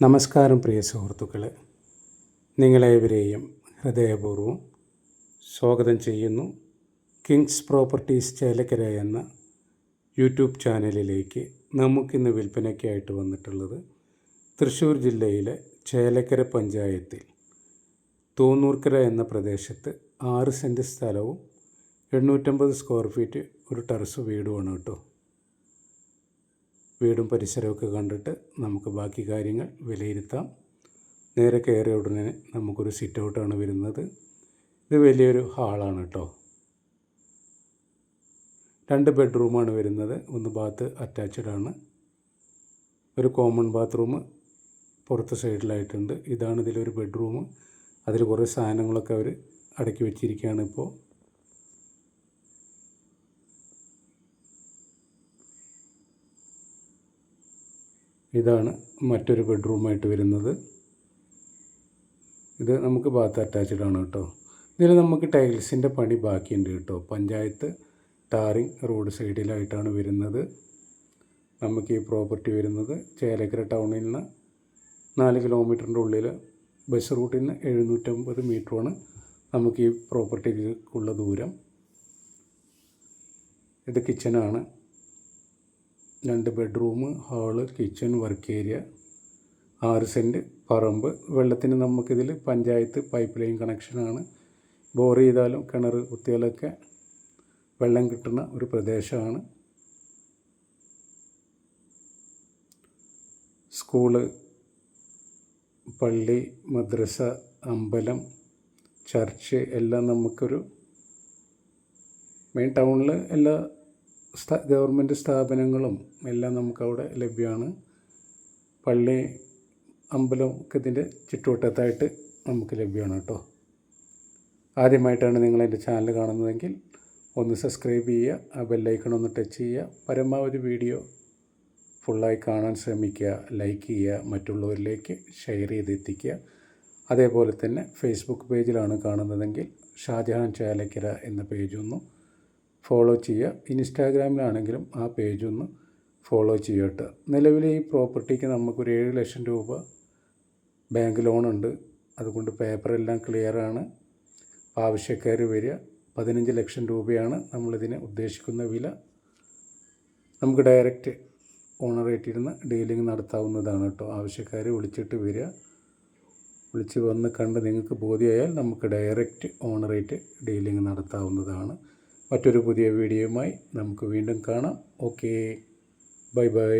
നമസ്കാരം പ്രിയ സുഹൃത്തുക്കളെ. നിങ്ങളേവരെയും ഹൃദയപൂർവം സ്വാഗതം ചെയ്യുന്നു. കിങ്സ് പ്രോപ്പർട്ടീസ് ചേലക്കര എന്ന യൂട്യൂബ് ചാനലിലേക്ക് നമുക്കിന്ന് വിൽപ്പനയ്ക്കായിട്ട് വന്നിട്ടുള്ളത് തൃശ്ശൂർ ജില്ലയിലെ ചേലക്കര പഞ്ചായത്തിൽ തോന്നൂർക്കര എന്ന പ്രദേശത്ത് ആറ് സെന്റ് സ്ഥലവും എണ്ണൂറ്റമ്പത് സ്ക്വയർ ഫീറ്റ് ഒരു ടെറസ് വീടുമാണ് കേട്ടോ. വീടും പരിസരമൊക്കെ കണ്ടിട്ട് നമുക്ക് ബാക്കി കാര്യങ്ങൾ വിലയിരുത്താം. നേരെ കയറിയ ഉടനെ നമുക്കൊരു സിറ്റ് ഔട്ടാണ് വരുന്നത്. ഇത് വലിയൊരു ഹാളാണ് കേട്ടോ രണ്ട് ബെഡ്റൂമാണ് വരുന്നത്. ഒന്ന് ബാത്ത് അറ്റാച്ച്ഡ് ആണ്. ഒരു കോമൺ ബാത്റൂം പുറത്ത് സൈഡിലായിട്ടുണ്ട്. ഇതാണ് ഇതിലൊരു ബെഡ്റൂം അതിൽ കുറേ സാധനങ്ങളൊക്കെ അവർ അടക്കി വെച്ചിരിക്കുകയാണ് ഇപ്പോൾ. ഇതാണ് മറ്റൊരു ബെഡ്റൂമായിട്ട് വരുന്നത്. ഇത് നമുക്ക് ബാത്ത് അറ്റാച്ച്ഡ് ആണ് കേട്ടോ. ഇതിൽ നമുക്ക് ടൈൽസിന്റെ പണി ബാക്കിയുണ്ട് കേട്ടോ. പഞ്ചായത്ത് ടാറിങ് റോഡ് സൈഡിലായിട്ടാണ് വരുന്നത്. നമുക്ക് ഈ പ്രോപ്പർട്ടി വരുന്നത് ചേലക്കര ടൗണിൽ നിന്ന് നാല് കിലോമീറ്ററിന്റെ ഉള്ളിൽ ബസ് റൂട്ടിൽ നിന്ന് എഴുന്നൂറ്റമ്പത് മീറ്ററാണ് നമുക്ക് ഈ പ്രോപ്പർട്ടിക്കുള്ള ദൂരം. ഇത് കിച്ചനാണ് രണ്ട് bedroom hall kitchen work area ആറ് സെന്റ് പറമ്പ്. വെള്ളത്തിന് നമുക്കിതിൽ പഞ്ചായത്ത് പൈപ്പ് ലൈൻ കണക്ഷനാണ്. ബോർ ചെയ്താലും കിണർ കുത്തിയാലൊക്കെ വെള്ളം കിട്ടുന്ന ഒരു പ്രദേശമാണ്. സ്കൂൾ പള്ളി മദ്രസ അമ്പലം ചർച്ച് എല്ലാം നമുക്കൊരു മെയിൻ ടൗണിൽ എല്ലാ ഗവൺമെന്റ് സ്ഥാപനങ്ങളും എല്ലാം നമുക്കവിടെ ലഭ്യമാണ്. പള്ളി അമ്പലം ഒക്കെ ഇതിന്റെ ചുറ്റുവട്ടത്തായിട്ട് നമുക്ക് ലഭ്യമാണ് കേട്ടോ. ആദ്യമായിട്ടാണ് നിങ്ങൾ എന്റെ ചാനൽ കാണുന്നതെങ്കിൽ ഒന്ന് സബ്സ്ക്രൈബ് ചെയ്യുക ആ ബെല്ലൈക്കൺ ഒന്ന് ടച്ച് ചെയ്യുക പരമാവധി വീഡിയോ ഫുള്ളായി കാണാൻ ശ്രമിക്കുക ലൈക്ക് ചെയ്യുക മറ്റുള്ളവരിലേക്ക് ഷെയർ ചെയ്ത് എത്തിക്കുക അതേപോലെ തന്നെ ഫേസ്ബുക്ക് പേജിലാണ് കാണുന്നതെങ്കിൽ ഷാജഹാൻ ചാലക്കര എന്ന പേജൊന്നും ഫോളോ ചെയ്യുക. ഇൻസ്റ്റാഗ്രാമിലാണെങ്കിലും ആ പേജ് ഒന്ന് ഫോളോ ചെയ്യട്ടെ. നിലവിൽ ഈ പ്രോപ്പർട്ടിക്ക് നമുക്കൊരു ഏഴ് ലക്ഷം രൂപ ബാങ്ക് ലോണുണ്ട്. അതുകൊണ്ട് പേപ്പറെല്ലാം ക്ലിയറാണ്. ആവശ്യക്കാർ വരിക. പതിനഞ്ച് ലക്ഷം രൂപയാണ് നമ്മളിതിന് ഉദ്ദേശിക്കുന്ന വില. നമുക്ക് ഡയറക്റ്റ് ഓണറേറ്റിരുന്ന് ഡീലിംഗ് നടത്താവുന്നതാണ് കേട്ടോ. ആവശ്യക്കാർ വിളിച്ചിട്ട് വരിക. വിളിച്ച് വന്ന് കണ്ട് നിങ്ങൾക്ക് ബോധ്യമായാൽ നമുക്ക് ഡയറക്റ്റ് ഓണറേറ്റ് ഡീലിംഗ് നടത്താവുന്നതാണ്. മറ്റൊരു പുതിയ വീഡിയോയുമായി നമുക്ക് വീണ്ടും കാണാം. Okay bye bye